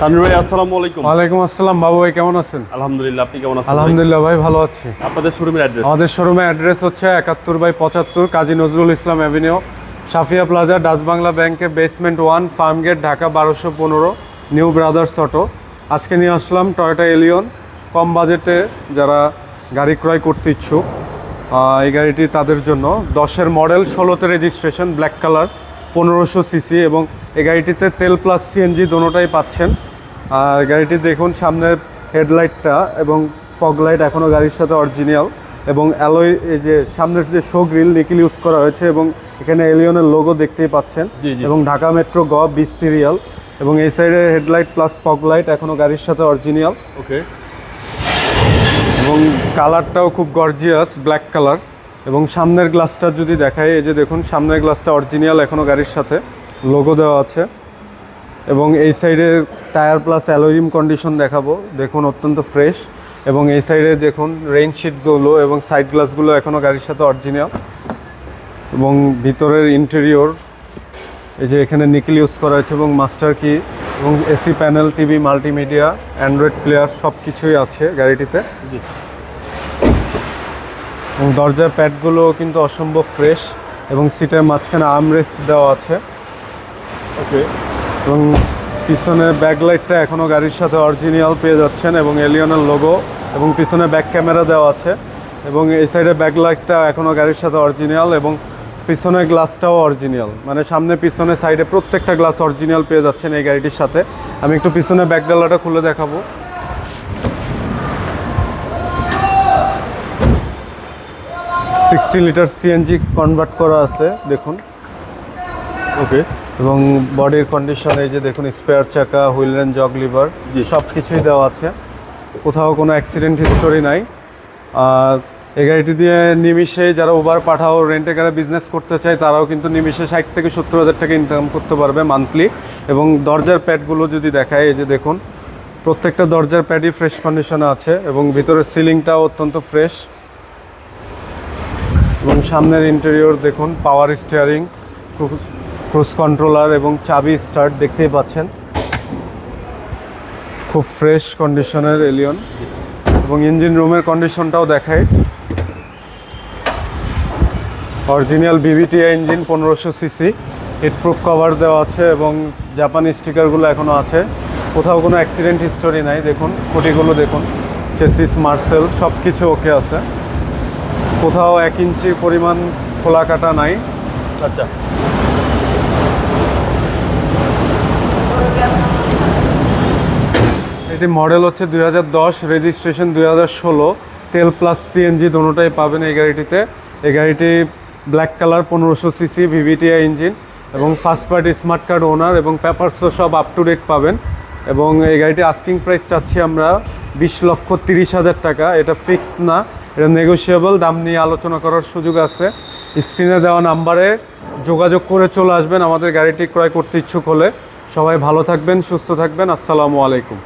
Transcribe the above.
তানভীর ভাই আসসালামু আলাইকুম। ওয়ালাইকুম আসসালাম বাবু ভাই কেমন আছেন? আলহামদুলিল্লাহ আপনি কেমন আছেন আলহামদুলিল্লাহ ভাই ভালো আছি। আপনাদের শোরুমের অ্যাড্রেস আমাদের শোরুমে অ্যাড্রেস হচ্ছে একাত্তর বাই পঁচাত্তর Kazi Nazrul Islam avenue Safia plaza Dutch Bangla ব্যাংকের basement one Farmgate Dhaka বারোশো পনেরো নিউ ব্রাদার্স অটো আজকে নিয়ে আসলাম টয়োটা এলিয়ন কম বাজেটে যারা গাড়ি ক্রয় করতে ইচ্ছুক এই গাড়িটি তাদের জন্য। দশের মডেল ষোলোতে রেজিস্ট্রেশন ব্ল্যাক কালার পনেরোশো সিসি এবং এই গাড়িটিতে তেল প্লাস সিএনজি দোনোটাই পাচ্ছেন। আর গাড়িটি দেখুন সামনের হেডলাইটটা এবং ফগ লাইট এখনও গাড়ির সাথে অরিজিনাল এবং অ্যালয় এই যে সামনের যে শো গ্রিল নিকিল ইউজ করা হয়েছে এবং এখানে এলিয়নের লোগো দেখতেই পাচ্ছেন জি, জি। এবং ঢাকা মেট্রো গ বিশ সিরিয়াল এবং এই সাইডে হেডলাইট প্লাস ফগ লাইট এখনও গাড়ির সাথে অরিজিনাল। ওকে এবং কালারটাও খুব গর্জিয়াস ব্ল্যাক কালার। এবং সামনের গ্লাসটা যদি দেখাই, এই যে দেখুন, সামনের গ্লাসটা অরিজিনাল এখনও গাড়ির সাথে লোগো দেওয়া আছে। এবং এই সাইডের টায়ার প্লাস অ্যালোরিম কন্ডিশন দেখাবো। দেখুন, অত্যন্ত ফ্রেশ এবং এই সাইডে দেখুন রেইন শিটগুলো এবং সাইড গ্লাসগুলো এখনও গাড়ির সাথে অরিজিনাল এবং ভিতরের ইন্টেরিয়র এই যে এখানে নিকেল ইউজ করা হয়েছে এবং মাস্টার কি এবং AC panel TV multimedia Android player সব কিছুই আছে গাড়িটিতে। এবং দরজার প্যাডগুলো কিন্তু অসম্ভব ফ্রেশ এবং সিটের মাঝখানে আর্মরেস্ট দেওয়া আছে। ওকে। এবং পিছনে ব্যাকলাইটটা এখনও গাড়ির সাথে অরিজিনাল পেয়ে যাচ্ছেন এবং এলিয়নের লোগো এবং পিছনে ব্যাক ক্যামেরা দেওয়া আছে। এবং এই সাইডে ব্যাকলাইটটা এখনও গাড়ির সাথে অরিজিনাল এবং পিছনের গ্লাসটাও অরিজিনাল। মানে সামনে পিছনে সাইডে প্রত্যেকটা গ্লাস অরিজিনাল পেয়ে যাচ্ছেন এই গাড়িটির সাথে। আমি একটু পিছনে ব্যাকডালাটা খুলে দেখাবো। সিক্সটি লিটার সিএনজি কনভার্ট করা আছে দেখুন। ওকে এবং বডির কন্ডিশন এই যে দেখুন স্পেয়ার চাকা হুইল অ্যান্ড জগ লিভার। সব কিছুই দেওয়া আছে। কোথাও কোনো অ্যাক্সিডেন্ট হিস্টোরি নাই। আর এই গাড়িটি দিয়ে নিমিষে যারা উবার পাঠাও রেন্টে গাড়ি বিজনেস করতে চায় তারাও কিন্তু নিমিষে ষাট থেকে সত্তর হাজার টাকা ইনকাম করতে পারবে মান্থলি এবং দরজার প্যাডগুলো যদি দেখায় এই যে দেখুন প্রত্যেকটা দরজার প্যাডই ফ্রেশ কন্ডিশনে আছে এবং ভিতরের সিলিংটাও অত্যন্ত ফ্রেশ এবং সামনের ইন্টেরিয়র দেখুন পাওয়ার স্টিয়ারিং ক্রুজ কন্ট্রোলার এবং চাবি স্টার্ট দেখতেই পাচ্ছেন। খুব ফ্রেশ কন্ডিশনের এলিয়ন এবং ইঞ্জিন রুমের কন্ডিশনটাও দেখায় অরিজিনাল বিবিটিআই ইঞ্জিন পনেরোশো সিসি হিটপ্রুফ কভার দেওয়া আছে এবং জাপানি স্টিকারগুলো এখনও আছে। কোথাও কোনো অ্যাক্সিডেন্ট হিস্টোরি নাই, দেখুন, খুঁটিগুলো দেখুন চেসিস মার্সেল সব কিছু ওকে আছে। কোথাও এক ইঞ্চি পরিমাণ খোলা কাটা নাই। আচ্ছা। এটি মডেল হচ্ছে দু হাজার দশ রেজিস্ট্রেশন দুই হাজার ষোলো। তেল প্লাস সিএনজি দোনোটাই পাবেন এই গাড়িটিতে। এই গাড়িটি ব্ল্যাক কালার পনেরোশো সিসি ভিভিটিআই ইঞ্জিন এবং first party smart card owner এবং পেপারসও সব আপ টু ডেট পাবেন। এবং এই গাড়িটি আস্কিং প্রাইস চাচ্ছি আমরা বিশ লক্ষ তিরিশ হাজার টাকা। এটা ফিক্সড না এটা নেগোসিয়েবল দাম নিয়ে আলোচনা করার সুযোগ আছে। স্ক্রিনে দেওয়া নাম্বারে যোগাযোগ করে চলে আসবেন, আমাদের গাড়িটি ক্রয় করতে ইচ্ছুক হলে। সবাই ভালো থাকবেন, সুস্থ থাকবেন, আসসালামু আলাইকুম।